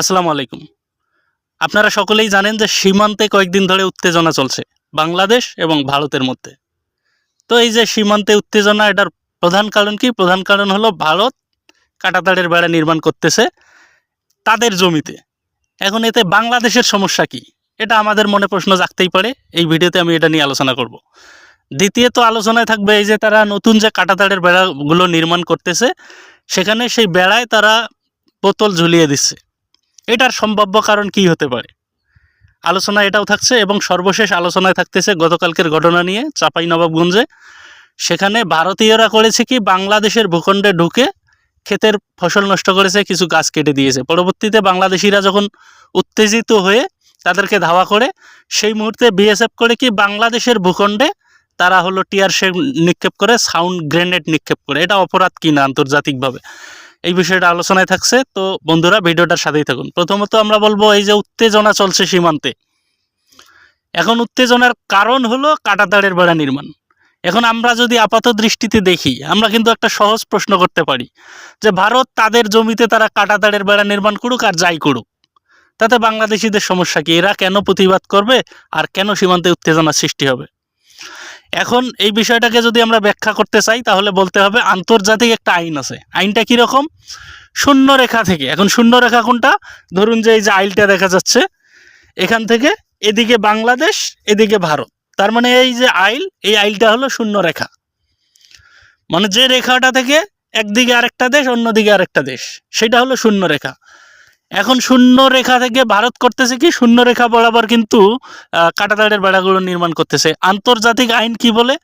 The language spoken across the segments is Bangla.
আসসালামু আলাইকুম। আপনারা সকলেই জানেন যে সীমান্তে কয়েকদিন ধরে উত্তেজনা চলছে, বাংলাদেশ এবং ভারতের মধ্যে। তো এই যে সীমান্তে উত্তেজনা, এটার প্রধান কারণ কি? প্রধান কারণ হলো ভারত কাটাতাড়ের বেড়া নির্মাণ করতেছে তাদের জমিতে। এখন এতে বাংলাদেশের সমস্যা কি? এটা আমাদের মনে প্রশ্ন জাগতেই পারে। এই ভিডিওতে আমি এটা নিয়ে আলোচনা করব। দ্বিতীয়ত আলোচনায় থাকবে এই যে তারা নতুন যে কাটাতাড়ের বেড়াগুলো নির্মাণ করতেছে, সেখানে সেই বেড়ায় তারা বোতল ঝুলিয়ে দিচ্ছে। এটার সম্ভাব্য কারণ কি হতে পারে? আলোচনা এটাও থাকছে এবং সর্বশেষ আলোচনায় থাকতেছে গতকালকের ঘটনা নিয়ে চাপাই নবাবগঞ্জে। সেখানে ভারতীয়রা করেছে কি, বাংলাদেশের ভূখণ্ডে ঢুকে ক্ষেতের ফসল নষ্ট করেছে, কিছু গাছ কেটে দিয়েছে। পরবর্তীতে বাংলাদেশিরা যখন উত্তেজিত হয়ে তাদেরকে ধাওয়া করে, সেই মুহূর্তে বিএসএফ করে কি, বাংলাদেশের ভূখণ্ডে তারা হলো টিয়ার শেল নিক্ষেপ করে, সাউন্ড গ্রেনেড নিক্ষেপ করে। এটা অপরাধ কিনা আন্তর্জাতিকভাবে? এই বিষয়টা আলোচনায় থাকছে। তো বন্ধুরা, ভিডিওটার সাথেই থাকুন। প্রথমত আমরা বলব, এই যে উত্তেজনা চলছে সীমান্তে। এখন উত্তেজনার কারণ হলো কাটাতাড়ের বেড়া নির্মাণ। এখন আমরা যদি আপাত দৃষ্টিতে দেখি, আমরা কিন্তু একটা সহজ প্রশ্ন করতে পারি যে, ভারত তাদের জমিতে তারা কাটাতাড়ের বেড়া নির্মাণ করুক আর যাই করুক। তাতে বাংলাদেশিদের সমস্যা কি? এরা কেন প্রতিবাদ করবে? আর কেন সীমান্তে উত্তেজনার সৃষ্টি হবে? এখন এই বিষয়টাকে যদি আমরা ব্যাখ্যা করতে চাই, তাহলে বলতে হবে আন্তর্জাতিক একটা আইন আছে। আইনটা কীরকম? শূন্য রেখা থেকে। এখন শূন্য রেখা কোনটা? ধরুন যে এই যে আইলটা দেখা যাচ্ছে, এখান থেকে এদিকে বাংলাদেশ, এদিকে ভারত। তার মানে এই যে আইল, এই আইলটা হলো শূন্য রেখা মানে যে রেখাটা থেকে একদিকে আরেকটা দেশ, অন্যদিকে আরেকটা দেশ। সেটা হলো শূন্য রেখা এখন শূন্য রেখা থেকে ভারত করতেছে কি? শূন্য রেখা বরাবর কিন্তু কাঁটাতাড়ের বেড়াগুলো নির্মাণ করতেছে। আন্তর্জাতিক আইন কি বলে?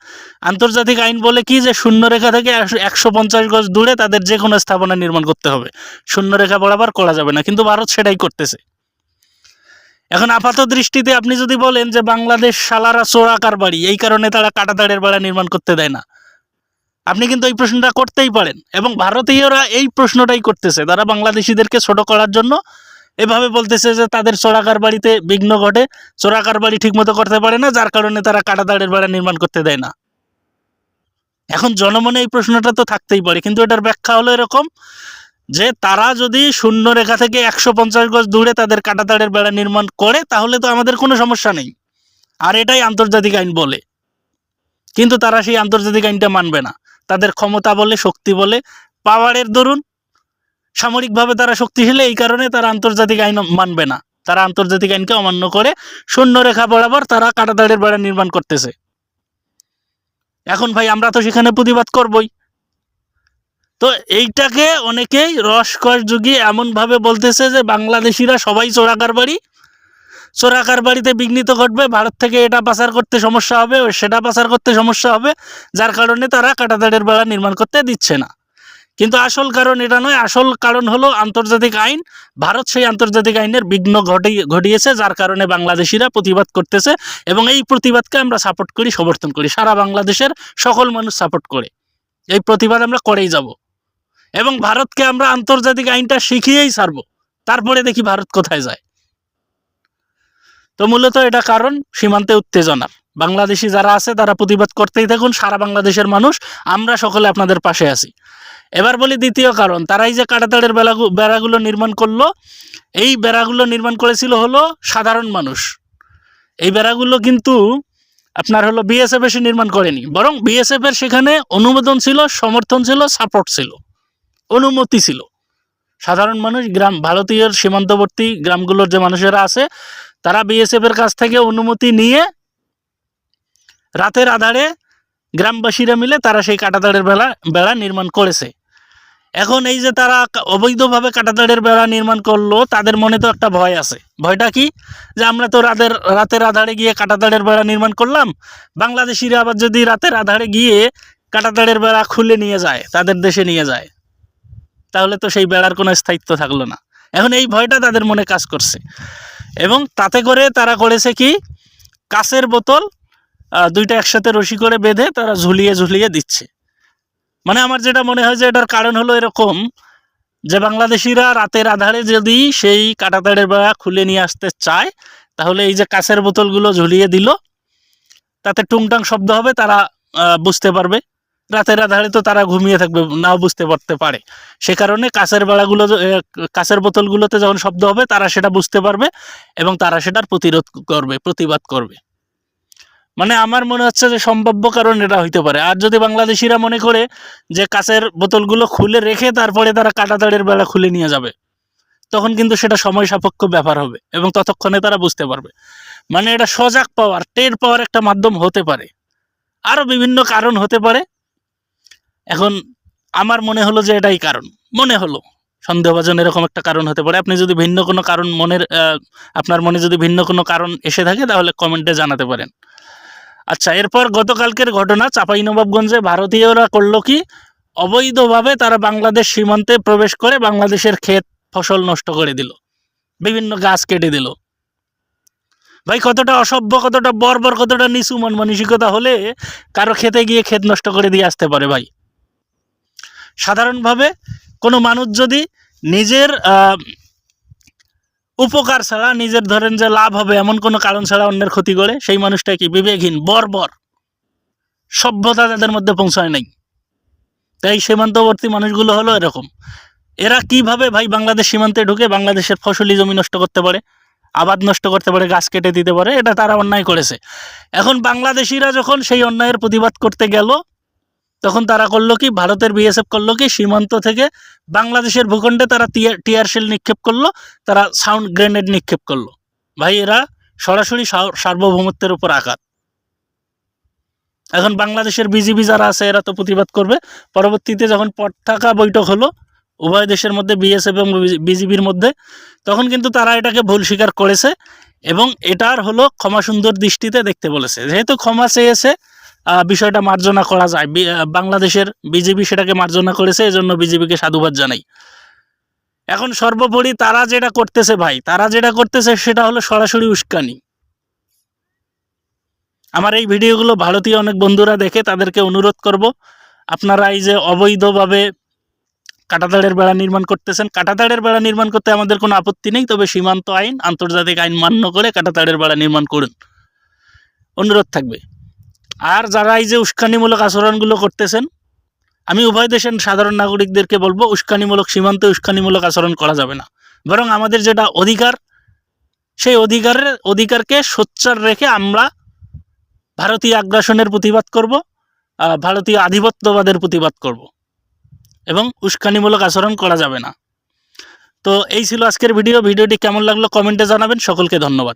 আন্তর্জাতিক আইন বলে কি যে শূন্য রেখা থেকে একশো পঞ্চাশ গজ দূরে তাদের যে কোনো স্থাপনা নির্মাণ করতে হবে। শূন্য রেখা বরাবর করা যাবে না, কিন্তু ভারত সেটাই করতেছে। এখন আপাত দৃষ্টিতে আপনি যদি বলেন যে, বাংলাদেশ সালারা চোরাকার বাড়ি এই কারণে তারা কাঁটাতাড়ের বেড়া নির্মাণ করতে দেয় না। আপনি কিন্তু এই প্রশ্নটা করতেই পারেন এবং ভারতীয়রা এই প্রশ্নটাই করতেছে। তারা বাংলাদেশিদেরকে ছোট করার জন্য এভাবে বলতেছে যে তাদের চোরাকার বাড়িতে বিঘ্ন ঘটে। চোরাকার বাড়ি ঠিকমতো করতে পারে না, যার কারণে তারা কাটাতাড়ের বেড়া নির্মাণ করতে দেয় না। এখন জনমনে এই প্রশ্নটা তো থাকতেই পারে, কিন্তু এটার ব্যাখ্যা হলো এরকম যে তারা যদি শূন্য রেখা থেকে একশো পঞ্চাশ গজ দূরে তাদের কাটাতাড়ের বেড়া নির্মাণ করে, তাহলে তো আমাদের কোনো সমস্যা নেই। আর এটাই আন্তর্জাতিক আইন বলে। কিন্তু তারা সেই আন্তর্জাতিক আইনটা মানবে না। তাদের ক্ষমতা বলে, শক্তি বলে, পাওয়ারের দরুন সামরিকভাবে তারা শক্তিশালী, এই কারণে তারা আন্তর্জাতিক আইন মানবে না। তারা আন্তর্জাতিক আইনকে অমান্য করে রেখা বরাবর তারা কাটাতাড়ের বেড়া নির্মাণ করতেছে। এখন ভাই, আমরা তো সেখানে প্রতিবাদ করবই। তো এইটাকে অনেকেই রসকস যুগিয়ে এমনভাবে বলতেছে যে, বাংলাদেশিরা সবাই চোরাকার বাড়ি চোরাকার বাড়িতে বিঘ্নিত ঘটবে, ভারত থেকে এটা পাচার করতে সমস্যা হবে ও সেটা পাচার করতে সমস্যা হবে, যার কারণে তারা কাটাতাড়ের বেড়া নির্মাণ করতে দিচ্ছে না। কিন্তু আসল কারণ এটা নয়, আসল কারণ হলো আন্তর্জাতিক আইন, ভারত সেই আন্তর্জাতিক আইনের বিঘ্ন ঘটি, ঘটিয়েছে, যার কারণে বাংলাদেশিরা প্রতিবাদ করতেছে এবং এই প্রতিবাদকে আমরা সাপোর্ট করি, সমর্থন করি, সারা বাংলাদেশের সকল মানুষ সাপোর্ট করে। এই প্রতিবাদ আমরা করেই যাব। এবং ভারতকে আমরা আন্তর্জাতিক আইনটা শিখিয়েই ছাড়বো। তারপরে দেখি ভারত কোথায় যায়। তো মূলত এটা কারণ সীমান্তে উত্তেজনার। বাংলাদেশি যারা আছে, তারা প্রতিবাদ করতেই থাকুন, সারা বাংলাদেশের মানুষ, আমরা সকলে আপনাদের পাশে আছি। এবার বলি দ্বিতীয় কারণ, তারাই যে কাটাতাড়ের বেড়াগু বেড়াগুলো নির্মাণ করল, এই বেড়াগুলো নির্মাণ করেছিল হলো সাধারণ মানুষ। এই বেড়াগুলো কিন্তু আপনার হলো বিএসএফ এসে নির্মাণ করেনি, বরং বিএসএফ এর সেখানে অনুমোদন ছিল, সমর্থন ছিল সাপোর্ট ছিল, অনুমতি ছিল। সাধারণ মানুষ, গ্রাম, ভারতীয় সীমান্তবর্তী গ্রামগুলোর যে মানুষেরা আছে, তারা বিএসএফ এর কাছ থেকে অনুমতি নিয়ে রাতের আধারে গ্রামবাসীরা মিলে তারা সেই কাটাতাড়ের বেলা বেড়া নির্মাণ করেছে। এখন এই যে তারা অবৈধভাবে কাটাতাড়ের বেড়া নির্মাণ করল, তাদের মনে তো একটা ভয় আছে। ভয়টা কি? যে আমরা তো রাতের রাতের আধারে গিয়ে কাটাতাড়ের বেড়া নির্মাণ করলাম, বাংলাদেশিরা আবার যদি রাতের আধারে গিয়ে কাটাতাড়ের বেড়া খুলে নিয়ে যায়, তাদের দেশে নিয়ে যায় তাহলে তো সেই বেড়ার কোনো স্থায়িত্ব থাকল না। এখন এই ভয়টা তাদের মনে কাজ করছে। এবং তাতে করে তারা করেছে কি? কাঁচের বোতল দুইটা একসাথে রশি করে বেঁধে তারা ঝুলিয়ে ঝুলিয়ে দিচ্ছে। মানে আমার যেটা মনে হয় যে এটার কারণ হলো এরকম যে বাংলাদেশিরা রাতের আধারে যদি সেই কাটাতাড়ের বেড়া খুলে নিয়ে আসতে চায়, তাহলে এই যে কাঁচের বোতলগুলো ঝুলিয়ে দিল, তাতে টুংটাং শব্দ হবে, তারা বুঝতে পারবে। রাতের আধারে তো তারা ঘুমিয়ে থাকবে, নাও বুঝতে পারতে পারে। সে কারণে কাঁচের বেড়াগুলো কাঁচের বোতলগুলোতে যখন শব্দ হবে, তারা সেটা বুঝতে পারবে এবং তারা সেটার প্রতিরোধ করবে, প্রতিবাদ করবে। মানে আমার মনে হচ্ছে যে সম্ভাব্য কারণ এটা হইতে পারে। আর যদি বাংলাদেশিরা মনে করে যে কাঁচের বোতলগুলো খুলে রেখে তারপরে তারা কাটাতাড়ের বেলা খুলে নিয়ে যাবে, তখন কিন্তু সেটা সময় সাপেক্ষ ব্যাপার হবে এবং ততক্ষণে তারা বুঝতে পারবে। মানে এটা সজাগ পাওয়ার টের পাওয়ার একটা মাধ্যম হতে পারে। আরও বিভিন্ন কারণ হতে পারে এখন আমার মনে হলো যে এটাই কারণ। মনে হলো। সন্দেহভাজন এরকম একটা কারণ হতে পারে। আপনি যদি ভিন্ন কোনো কারণ মনের আপনার মনে যদি ভিন্ন কোনো কারণ এসে থাকে, তাহলে কমেন্টে জানাতে পারেন। আচ্ছা এরপর গতকালকের ঘটনা চাঁপাইনবাবগঞ্জে ভারতীয়রা করল কি? অবৈধভাবে তারা বাংলাদেশ সীমান্তে প্রবেশ করে বাংলাদেশের ক্ষেত ফসল নষ্ট করে দিল। বিভিন্ন গাছ কেটে দিল। ভাই, কতটা অসভ্য, কতটা বর্বর, কতটা নিচু মন মানসিকতা হলে কারও খেতে গিয়ে ক্ষেত নষ্ট করে দিয়ে আসতে পারে ভাই। সাধারণভাবে কোনো মানুষ যদি নিজের উপকার ছাড়া নিজের ধরেন যে লাভ হবে এমন কোনো কারণ ছাড়া অন্যের ক্ষতি করে, সেই মানুষটা কি বিবেকহীন, বর্বর? সভ্যতা তাদের মধ্যে পৌঁছায় নাই। তাই সীমান্তবর্তী মানুষগুলো হলো এরকম। এরা কীভাবে ভাই বাংলাদেশ সীমান্তে ঢুকে বাংলাদেশের ফসলি জমি নষ্ট করতে পারে, আবাদ নষ্ট করতে পারে, গাছ কেটে দিতে পারে, এটা তারা অন্যায় করেছে। এখন বাংলাদেশিরা যখন সেই অন্যায়ের প্রতিবাদ করতে গেল তখন তারা করল কি, ভারতের বিএসএফ করল কি, সীমান্ত থেকে বাংলাদেশের ভূখণ্ডে তারা টিয়ার শেল নিক্ষেপ করল, তারা সাউন্ড গ্রেনেড নিক্ষেপ করল। ভাই, এরা সরাসরি সার্বভৌমত্বের উপর আঘাত। এখন বাংলাদেশের বিজিবি যারা আছে, এরা তো প্রতিবাদ করবে। পরবর্তীতে যখন পতাকা বৈঠক হলো, উভয় দেশের মধ্যে বিএসএফ এবং বিজিবির মধ্যে, তখন কিন্তু তারা এটাকে ভুল স্বীকার করেছে এবং এটার হলো ক্ষমা সুন্দর দৃষ্টিতে দেখতে বলেছে। যেহেতু ক্ষমা চেয়েছে বিষয়টা মার্জনা করা যায়। বাংলাদেশের বিজেপি সেটাকে মার্জনা করেছে, এজন্য বিজেপিকে সাধুবাদ জানাই। এখন সর্বোপরি তারা যেটা করতেছে ভাই, তারা যেটা করতেছে সেটা হলো সরাসরি উস্কানি। আমার এই ভিডিওগুলো ভারতীয় অনেক বন্ধুরা দেখে তাদেরকে অনুরোধ করব, আপনারা এই যে অবৈধভাবে কাটাতাড়ের বেড়া নির্মাণ করতেছেন, কাটাতাড়ের বেড়া নির্মাণ করতে আমাদের কোনো আপত্তি নেই, তবে সীমান্ত আইন, আন্তর্জাতিক আইন মান্য করে কাটাতাড়ের বেড়া নির্মাণ করুন। অনুরোধ থাকবে। আর যারা এই যে উস্কানিমূলক আচরণগুলো করতেছেন, আমি উভয় দেশের সাধারণ নাগরিকদেরকে বলব, উস্কানিমূলক সীমান্তে উস্কানিমূলক আচরণ করা যাবে না। বরং আমাদের যেটা অধিকার, সেই অধিকারের, অধিকারকে সোচ্চার রেখে আমরা ভারতীয় আগ্রাসনের প্রতিবাদ করব ভারতীয় আধিপত্যবাদের প্রতিবাদ করব। এবং উস্কানিমূলক আচরণ করা যাবে না। তো এই ছিল আজকের ভিডিও। ভিডিওটি কেমন লাগল কমেন্টে জানাবেন। সকলকে ধন্যবাদ।